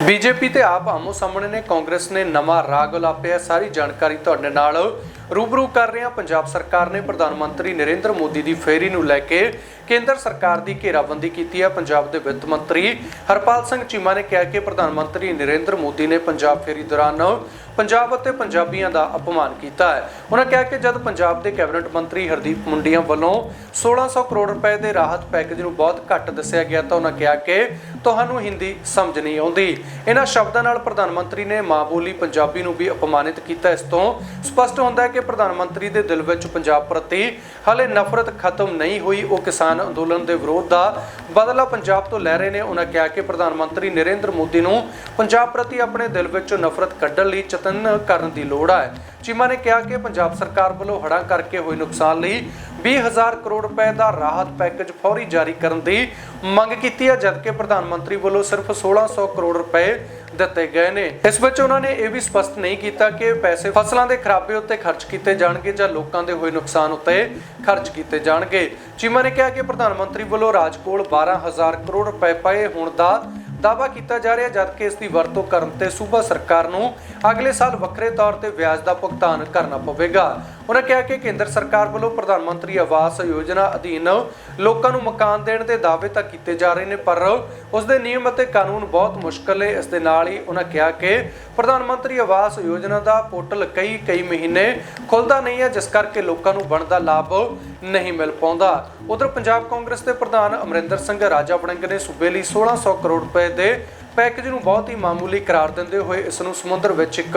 BJP ਤੇ ਆਪ ਆਮੋ ਸਾਹਮਣੇ ਨੇ, ਕਾਂਗਰਸ ਨੇ ਨਵਾਂ ਰਾਗ ਉਲਾਪਿਆ ਸਾਰੀ ਜਾਣਕਾਰੀ ਤੁਹਾਡੇ ਨਾਲ ਰੂਬਰੂ ਕਰ ਰਹੇ ਹਾਂ ਪੰਜਾਬ ਸਰਕਾਰ ਨੇ ਪ੍ਰਧਾਨ ਮੰਤਰੀ ਨਰਿੰਦਰ ਮੋਦੀ ਦੀ ਫੇਰੀ ਨੂੰ ਲੈ ਕੇ ਕੇਂਦਰ ਸਰਕਾਰ ਦੀ ਘੇਰਾਬੰਦੀ ਕੀਤੀ ਹੈ। ਪੰਜਾਬ ਦੇ ਵਿੱਤ ਮੰਤਰੀ ਹਰਪਾਲ ਸਿੰਘ ਚੀਮਾ ਨੇ ਕਿਹਾ ਕਿ ਪ੍ਰਧਾਨ ਮੰਤਰੀ ਨਰਿੰਦਰ ਮੋਦੀ ਨੇ ਪੰਜਾਬ ਫੇਰੀ ਦੌਰਾਨ ਪੰਜਾਬ ਅਤੇ ਪੰਜਾਬੀਆਂ ਦਾ ਅਪਮਾਨ ਕੀਤਾ ਹੈ। ਉਹਨਾਂ ਕਿਹਾ ਕਿ ਜਦ ਪੰਜਾਬ ਦੇ ਕੈਬਨਿਟ ਮੰਤਰੀ ਹਰਦੀਪ ਮੁੰਡੀਆਂ ਵੱਲੋਂ 1600 ਕਰੋੜ ਰੁਪਏ ਦੇ ਰਾਹਤ ਪੈਕੇਜ ਨੂੰ ਬਹੁਤ ਘੱਟ ਦੱਸਿਆ ਗਿਆ ਤਾਂ ਉਹਨਾਂ ਕਿਹਾ ਕਿ ਤੁਹਾਨੂੰ ਹਿੰਦੀ ਸਮਝ ਨਹੀਂ ਆਉਂਦੀ। ਇਹਨਾਂ ਸ਼ਬਦਾਂ ਨਾਲ ਪ੍ਰਧਾਨ ਮੰਤਰੀ ਨੇ ਮਾਂ ਬੋਲੀ ਪੰਜਾਬੀ ਨੂੰ ਵੀ ਅਪਮਾਨਿਤ ਕੀਤਾ। ਇਸ ਤੋਂ ਸਪਸ਼ਟ ਹੁੰਦਾ ਹੈ ਕਿ ਪ੍ਰਧਾਨ ਮੰਤਰੀ ਦੇ ਦਿਲ ਵਿੱਚ ਪੰਜਾਬ ਪ੍ਰਤੀ ਹਾਲੇ ਨਫ਼ਰਤ ਖਤਮ ਨਹੀਂ ਹੋਈ, ਉਹ ਕਿਸਾਨ ਅੰਦੋਲਨ ਦੇ ਵਿਰੋਧ ਦਾ ਬਦਲਾ ਪੰਜਾਬ ਤੋਂ ਲੈ ਰਹੇ ਨੇ। ਉਹਨਾਂ ਕਿਹਾ ਕਿ ਪ੍ਰਧਾਨ ਮੰਤਰੀ ਨਰਿੰਦਰ ਮੋਦੀ ਨੂੰ ਪੰਜਾਬ ਪ੍ਰਤੀ ਆਪਣੇ ਦਿਲ ਵਿੱਚੋਂ ਨਫ਼ਰਤ ਕੱਢਣ ਲਈ ਯਤਨ ਕਰਨ ਦੀ ਲੋੜ ਹੈ ਚੀਮਾ ਨੇ ਕਿਹਾ ਕਿ ਪੰਜਾਬ ਸਰਕਾਰ ਵੱਲੋਂ ਹੜ੍ਹਾਂ ਕਰਕੇ ਹੋਏ ਨੁਕਸਾਨ ਲਈ 20000 ਕਰੋੜ ਰੁਪਏ ਦਾ ਰਾਹਤ ਪੈਕੇਜ ਫੌਰੀ ਜਾਰੀ ਕਰਨ ਦੀ ਮੰਗ ਕੀਤੀ ਹੈ, ਜਦਕਿ ਪ੍ਰਧਾਨ ਮੰਤਰੀ ਵੱਲੋਂ ਸਿਰਫ 1600 ਕਰੋੜ ਰੁਪਏ ਦਿੱਤੇ ਗਏ ਨੇ। ਇਸ ਵਿੱਚ ਉਹਨਾਂ ਨੇ ਇਹ ਵੀ ਸਪਸ਼ਟ ਨਹੀਂ ਕੀਤਾ ਕਿ ਪੈਸੇ ਫਸਲਾਂ ਦੇ ਖਰਾਬੇ ਉੱਤੇ ਖਰਚ ਕੀਤੇ ਜਾਣਗੇ ਜਾਂ ਲੋਕਾਂ ਦੇ ਹੋਏ ਨੁਕਸਾਨ ਉੱਤੇ ਖਰਚ ਕੀਤੇ ਜਾਣਗੇ। ਚੀਮਾ ਨੇ ਕਿਹਾ ਕਿ ਪ੍ਰਧਾਨ ਮੰਤਰੀ ਵੱਲੋਂ ਰਾਜ ਕੋਲ 12000 ਕਰੋੜ ਰੁਪਏ ਪਏ ਹੋਣ ਦਾ ਦਾਅਵਾ ਕੀਤਾ ਜਾ ਰਿਹਾ ਜਦਕਿ ਇਸ ਦੀ ਵਰਤੋਂ ਕਰਨ ਤੇ ਸੂਬਾ ਸਰਕਾਰ ਨੂੰ ਅਗਲੇ ਸਾਲ ਵੱਖਰੇ ਤੌਰ ਤੇ ਵਿਆਜ ਦਾ ਭੁਗਤਾਨ ਕਰਨਾ ਪਵੇਗਾ। ਉਹਨਾਂ ਕਿਹਾ ਕਿ ਕੇਂਦਰ ਸਰਕਾਰ ਵੱਲੋਂ ਪ੍ਰਧਾਨ ਮੰਤਰੀ ਆਵਾਸ ਯੋਜਨਾ ਅਧੀਨ ਲੋਕਾਂ ਨੂੰ ਮਕਾਨ ਦੇਣ ਦੇ ਦਾਅਵੇ ਤਾਂ ਕੀਤੇ ਜਾ ਰਹੇ ਨੇ, ਪਰ ਉਸ ਦੇ ਨਿਯਮ ਅਤੇ ਕਾਨੂੰਨ ਬਹੁਤ ਮੁਸ਼ਕਲ ਹੈ ਇਸ ਦੇ ਨਾਲ ਹੀ ਉਹਨਾਂ ਕਿਹਾ ਕਿ ਪ੍ਰਧਾਨ ਮੰਤਰੀ ਆਵਾਸ ਯੋਜਨਾ ਦਾ ਪੋਰਟਲ ਕਈ ਕਈ ਮਹੀਨੇ ਖੁੱਲਦਾ ਨਹੀਂ ਹੈ, ਜਿਸ ਕਰਕੇ ਲੋਕਾਂ ਨੂੰ ਬਣਦਾ ਲਾਭ ਨਹੀਂ ਮਿਲ ਪਾਉਂਦਾ। ਉਧਰ ਪੰਜਾਬ ਕਾਂਗਰਸ ਦੇ ਪ੍ਰਧਾਨ ਅਮਰਿੰਦਰ ਸਿੰਘ ਰਾਜਾ ਵੜਿੰਗ ਨੇ ਸੂਬੇ ਲਈ 1600 ਕਰੋੜ ਰੁਪਏ ਦੇ ਪੈਕੇਜ ਨੂੰ ਬਹੁਤ ਹੀ ਮਾਮੂਲੀ ਕਰਾਰ ਦਿੰਦੇ ਹੋਏ ਇਸ ਨੂੰ ਸਮੁੰਦਰ ਵਿੱਚ ਇੱਕ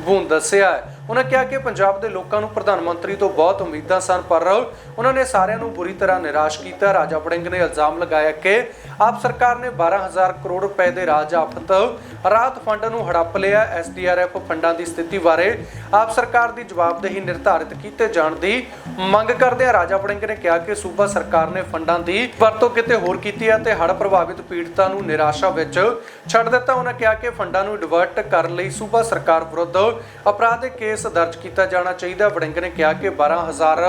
ਬੂੰਦ ਦੱਸਿਆ ਹੈ। ਉਹਨਾਂ ਕਿਹਾ ਕਿ ਪੰਜਾਬ ਦੇ ਲੋਕਾਂ ਨੂੰ ਪ੍ਰਧਾਨ ਮੰਤਰੀ ਤੋਂ ਬਹੁਤ ਉਮੀਦਾਂ ਸਨ, ਪਰ ਉਹਨਾਂ ਨੇ ਸਾਰਿਆਂ ਨੂੰ ਬੁਰੀ ਤਰ੍ਹਾਂ ਨਿਰਾਸ਼ ਕੀਤਾ। ਰਾਜਾ ਵੜਿੰਗ ਨੇ ਇਲਜ਼ਾਮ ਲਗਾਇਆ ਕਿ ਆਪ ਸਰਕਾਰ ਨੇ 12000 ਕਰੋੜ ਰੁਪਏ ਦੇ ਰਾਜ ਆਫਤ ਰਾਹਤ ਫੰਡ ਨੂੰ ਹੜੱਪ ਲਿਆ। ਐਸਡੀਆਰਐਫ ਫੰਡਾਂ ਦੀ ਸਥਿਤੀ ਬਾਰੇ ਆਪ ਸਰਕਾਰ ਦੀ ਜਵਾਬਦੇਹੀ ਨਿਰਧਾਰਿਤ ਕੀਤੇ ਜਾਣ ਦੀ ਮੰਗ ਕਰਦਿਆਂ ਰਾਜਾ ਵੜਿੰਗ ਨੇ ਕਿਹਾ ਕਿ ਸੂਬਾ ਸਰਕਾਰ ਨੇ ਫੰਡਾਂ ਦੀ ਵਰਤੋਂ ਕਿਤੇ ਹੋਰ ਕੀਤੀ ਹੈ ਤੇ ਹੜ੍ਹ ਪ੍ਰਭਾਵਿਤ ਪੀੜਤਾਂ ਨੂੰ ਨਿਰਾਸ਼ਾ ਵਿੱਚ ਛੱਡ ਦਿੱਤਾ। ਉਹਨਾਂ ਕਿਹਾ ਕਿ ਫੰਡਾਂ ਨੂੰ ਡਿਵਰਟ ਕਰਨ ਲਈ ਸੂਬਾ ਸਰਕਾਰ ਵਿਰੁੱਧ ਅਪਰਾਧਿਕ ਕੇਸ ਦਰਜ ਕੀਤਾ ਜਾਣਾ ਚਾਹੀਦਾ। ਵੜਿੰਗ ਨੇ ਕਿਹਾ ਕਿ 12000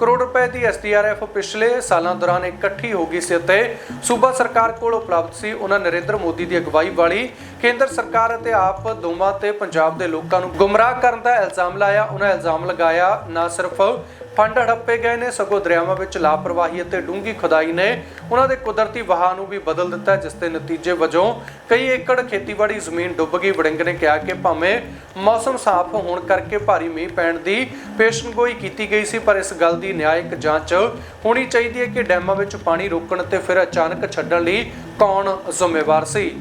ਕਰੋੜ ਰੁਪਏ ਦੀ ਐਸਡੀਆਰਐਫ ਪਿਛਲੇ ਸਾਲਾਂ ਦੌਰਾਨ ਇਕੱਠੀ ਹੋ ਗਈ ਸੀ ਅਤੇ ਸੂਬਾ ਸਰਕਾਰ ਕੋਲ ਉਪਲਬਧ ਸੀ। ਉਹਨਾਂ ਨਰਿੰਦਰ ਮੋਦੀ ਦੀ ਅਗਵਾਈ ਵਾਲੀ ਕੇਂਦਰ ਸਰਕਾਰ ਅਤੇ ਆਪ ਦੋਵਾਂ ਤੇ ਪੰਜਾਬ ਦੇ ਲੋਕਾਂ ਨੂੰ ਗੁੰਮਰਾਹ ਕਰਨ ਦਾ ਇਲਜ਼ਾਮ ਲਾਇਆ। ਉਹਨਾਂ ਇਲਜ਼ਾਮ ਲਗਾਇਆ, ਨਾ ਸਿਰਫ ਫੰਡ ਹੜੱਪੇ ਗਏ ਨੇ, ਸਗੋਂ ਦਰਿਆਵਾਂ ਵਿੱਚ ਲਾਪਰਵਾਹੀ ਅਤੇ ਡੂੰਘੀ ਖੁਦਾਈ ਨੇ ਉਹਨਾਂ ਦੇ ਕੁਦਰਤੀ ਵਹਾਅ ਨੂੰ ਵੀ ਬਦਲ ਦਿੱਤਾ, ਜਿਸ ਦੇ ਨਤੀਜੇ ਵਜੋਂ ਕਈ ਏਕੜ ਖੇਤੀਬਾੜੀ ਜ਼ਮੀਨ ਡੁੱਬ ਗਈ। ਵੜਿੰਗ ਨੇ ਕਿਹਾ ਕਿ ਭਾਵੇਂ ਮੌਸਮ ਸਾਫ਼ ਹੋਣ ਕਰਕੇ ਭਾਰੀ ਮੀਂਹ ਪੈਣ ਦੀ ਪੇਸ਼ਨਗੋਈ ਕੀਤੀ ਗਈ ਸੀ, ਪਰ ਇਸ ਗੱਲ ਦੀ ਨਿਆਇਕ ਜਾਂਚ ਹੋਣੀ ਚਾਹੀਦੀ ਹੈ ਕਿ ਡੈਮਾਂ ਵਿੱਚ ਪਾਣੀ ਰੋਕਣ ਤੇ ਫਿਰ ਅਚਾਨਕ ਛੱਡਣ ਲਈ ਕੌਣ ਜ਼ਿੰਮੇਵਾਰ ਸੀ।